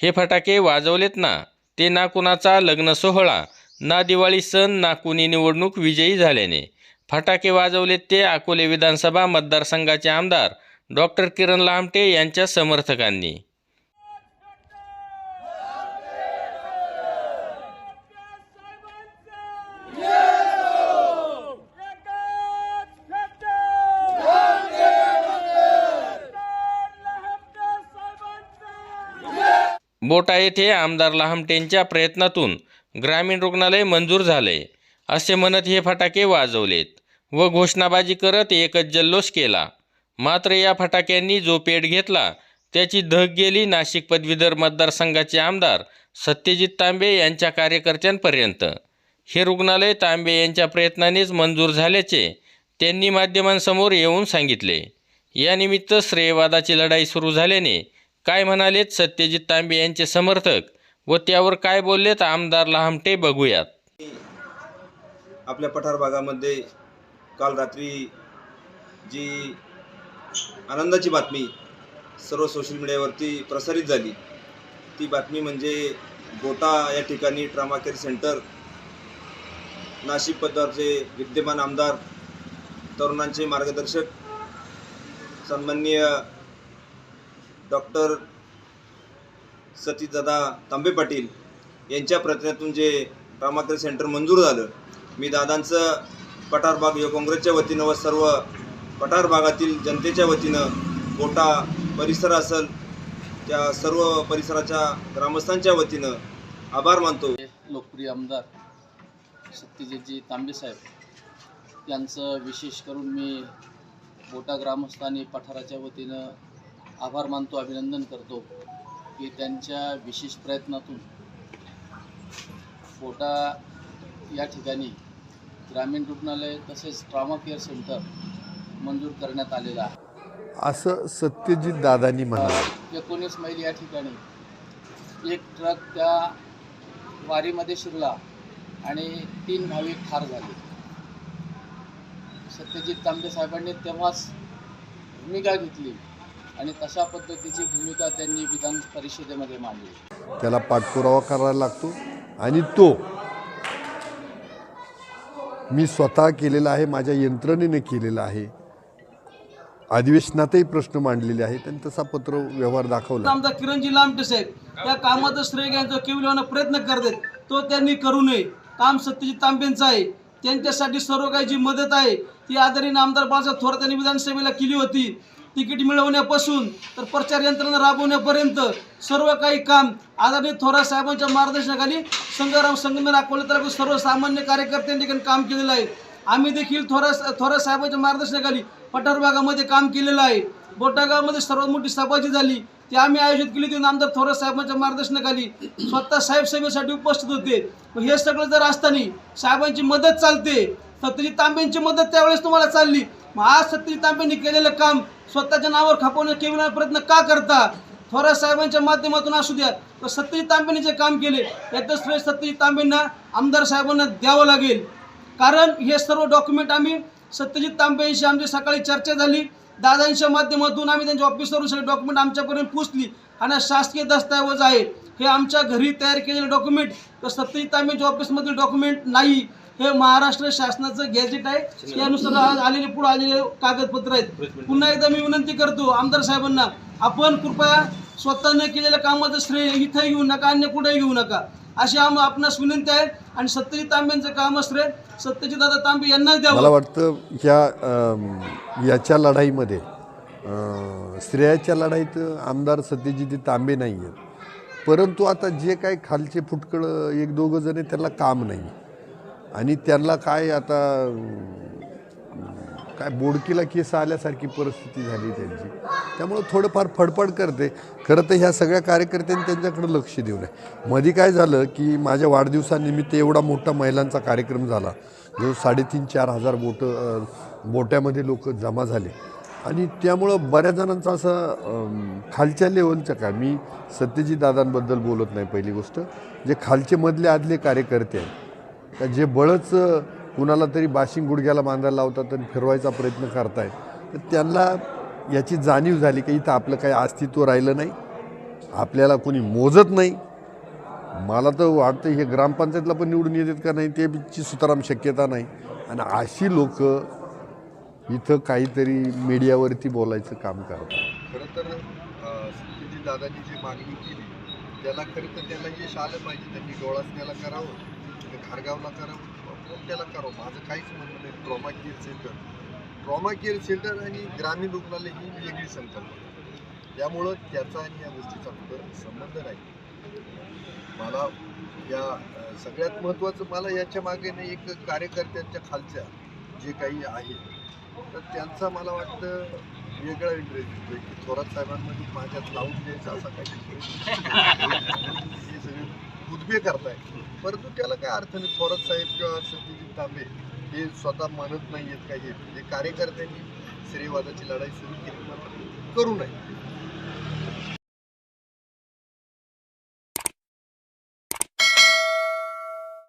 हे फटाके वाजवलेत ना ते ना कुणाचा लग्न सोहळा ना दिवाळी सण ना कुणी निवडणूक विजयी झाल्याने. फटाके वाजवलेत ते अकोले विधानसभा मतदारसंघाचे आमदार डॉक्टर किरण लामटे यांच्या समर्थकांनी. बोटा येथे आमदार लहामटेंच्या प्रयत्नातून ग्रामीण रुग्णालय मंजूर झाले. असे म्हणत हे फटाके वाजवलेत व घोषणाबाजी करत एकच जल्लोष केला. मात्र या फटाक्यांनी जो पेट घेतला त्याची धग गेली नाशिक पदवीधर मतदारसंघाचे आमदार सत्यजित तांबे यांच्या कार्यकर्त्यांपर्यंत. हे रुग्णालय तांबे यांच्या प्रयत्नानेच मंजूर झाल्याचे त्यांनी माध्यमांसमोर येऊन सांगितले. यानिमित्त श्रेयवादाची लढाई सुरू झाल्याने काय म्हणालेत सत्यजित तांबे यांचे समर्थक व त्यावर काय बोललेत आमदार लहामटे बघूयात. आपल्या पठार भागामध्ये काल रात्री जी आनंदाची बातमी सर्व सोशल मीडियावरती प्रसारित झाली ती बातमी म्हणजे गोटा या ठिकाणी ट्रामा केअर सेंटर नाशिक पदारचे विद्यमान आमदार तरुणांचे मार्गदर्शक सन्माननीय डॉक्टर सतीदादा तांबे पाटील यांच्या प्रयत्नातून जे रामाकर सेंटर मंजूर झालं मी दादांचं पठार भाग युवा काँग्रेसच्या वतीनं व सर्व पठार भागातील जनतेच्या वतीनं गोटा परिसर असेल त्या सर्व परिसराच्या ग्रामस्थांच्या वतीनं आभार मानतो. लोकप्रिय आमदार सत्यजितजी तांबे साहेब यांचं विशेष करून मी बोटा ग्रामस्थ आणि पठाराच्या वतीनं आभार मानतो अभिनंदन करतो की त्यांच्या विशेष प्रयत्नातून बोटा या ठिकाणी ग्रामीण रुग्णालय तसेच ट्रॉमा केअर सेंटर मंजूर करण्यात आलेलं आहे. असं सत्यजित दादांनी म्हणाले एकोणीस मैल या ठिकाणी एक ट्रक त्या वारीमध्ये शिरला आणि तीन भाविक ठार झाले. सत्यजित तांबे साहेबांनी तेव्हाच भूमिका घेतली. आणि तशा पद्धतीची भूमिका त्यांनी विधान परिषदेमध्ये मांडली. त्याला पाठपुरावा करायला लागतो आणि तो मी स्वतः केलेला आहे माझ्या यंत्रणेने केलेला आहे. अधिवेशनातही प्रश्न मांडलेले आहेत आणि तसा पत्र व्यवहार दाखवला. आमदार किरणजी लामटे साहेब त्या कामाचं श्रेय घ्यायचा केवळ प्रयत्न करतात तो त्यांनी करू नये. काम सत्यजित तांबेंचं आहे. त्यांच्यासाठी सर्व काही जी मदत आहे ती आदरणीय आमदार बाळासाहेब थोरात यांनी विधानसभेला केली होती. तिकीट मिळवण्यापासून तर प्रचार यंत्रणा राबवण्यापर्यंत सर्व काही काम आदरणीय थोरात साहेबांच्या मार्गदर्शनाखाली संघराम संगमेर अकोले सर्वसामान्य कार्यकर्त्यांनी देखील काम केलेलं आहे. आम्ही देखील थोरात थोरात साहेबांच्या मार्गदर्शनाखाली पठार भागामध्ये काम केलेलं आहे. बोटागावमध्ये सर्वात मोठी सभा जी झाली ती आम्ही आयोजित केली होती आमदार थोरात साहेबांच्या मार्गदर्शनाखाली स्वतः साहेब सभेसाठी उपस्थित होते. हे सगळं जर असताना साहेबांची मदत चालते सत्यजित तांबेंची मदत त्यावेळेस तुम्हाला चालली. मग आज सत्यजित तांबेंनी केलेलं काम स्वतःच्या नावावर खपवण्या केवळ प्रयत्न का करता? थोरात साहेबांच्या माध्यमातून असू द्या. तर सत्यजित तांबेंनी जे काम केले याचं श्रेय सत्यजित तांबेंना आमदार साहेबांना द्यावं लागेल. कारण हे सर्व डॉक्युमेंट आम्ही सत्यजित तांबेंशी आमची सकाळी चर्चा झाली. दादांच्या माध्यमातून आम्ही त्यांच्या ऑफिसवरून सगळे डॉक्युमेंट आमच्यापर्यंत पोचली आणि शासकीय दस्तऐवज आहे हे आमच्या घरी तयार केलेले डॉक्युमेंट तर सत्यजित तांबेंच्या ऑफिसमधील डॉक्युमेंट नाही. हे महाराष्ट्र शासनाचं गॅजेट आहे. त्यानुसार आज आलेले पुढे आलेले कागदपत्र आहेत. पुन्हा एकदा मी विनंती करतो आमदार साहेबांना आपण कृपया स्वतःने केलेल्या कामाचं श्रेय इथं घेऊ नका अन्य कुठेही घेऊ नका. अशी आम आपणास विनंती आहे आणि सत्यजित तांब्यांचं काम श्रेय सत्यजित दादा तांबे यांनाच मला वाटतं ह्या याच्या लढाईमध्ये श्रेयाच्या स्त्रियाच्या लढाईत आमदार सत्यजित तांबे नाही आहेत परंतु आता जे काय खालचे फुटकळं एक दोघं जण आहे त्यांना काम नाही. आणि त्यांना काय आता काय बोडकीला केस आल्यासारखी परिस्थिती झाली त्यांची. त्यामुळं थोडंफार फडफड करते. खरं तर ह्या सगळ्या कार्यकर्त्यांनी त्यांच्याकडे लक्ष देऊ नये मध्ये काय झालं की माझ्या वाढदिवसानिमित्त एवढा मोठा महिलांचा कार्यक्रम झाला जो साडेतीन चार हजार बोटं बोट्यामध्ये लोक जमा झाले. आणि त्यामुळं बऱ्याच जणांचा असं खालच्या लेवलचं काय मी सत्यजित दादांबद्दल बोलत नाही पहिली गोष्ट. जे खालचे मधले आदले कार्यकर्ते आहेत का जे बळच कुणाला तरी बाशिंग गुडघ्याला बांधायला लावतात आणि फिरवायचा प्रयत्न करतायत तर त्यांना याची जाणीव झाली की इथं आपलं काही अस्तित्व राहिलं नाही आपल्याला कोणी मोजत नाही. मला तर वाटतं हे ग्रामपंचायतला पण निवडून येतात का नाही त्याची सुताराम शक्यता नाही. आणि अशी लोक इथं काहीतरी मीडियावरती बोलायचं काम करतात. खरं तर सत्यजित दादांनी जी मागणी केली त्याला खरं तर त्याला यश आलं पाहिजे त्यांनी डोळासण्याला करावं. खारगावला करावं पण करावं माझं काहीच म्हणणं नाही. Trauma care centre trauma care centre आणि ग्रामीण रुग्णालय ही वेगळी संकल्पना. त्यामुळं त्याचा आणि या गोष्टीचा कुठं संबंध नाही. मला या सगळ्यात महत्त्वाचं मला याच्या मागे नाही एक कार्यकर्त्यांच्या खालच्या जे काही आहे तर त्यांचा मला वाटतं वेगळा इंटरेस्ट येतोय की थोरात साहेबांमध्ये माझ्यात लावून द्यायचा असा काही हे सगळे उद्भे करताय. परंतु त्याला काय अर्थ नाही? थोरात साहेब किंवा सत्यजित तांबे हे स्वतः मानत नाही आहेत काही म्हणजे कार्यकर्त्यांनी श्रीवादाची लढाई सुरू केली करू नये.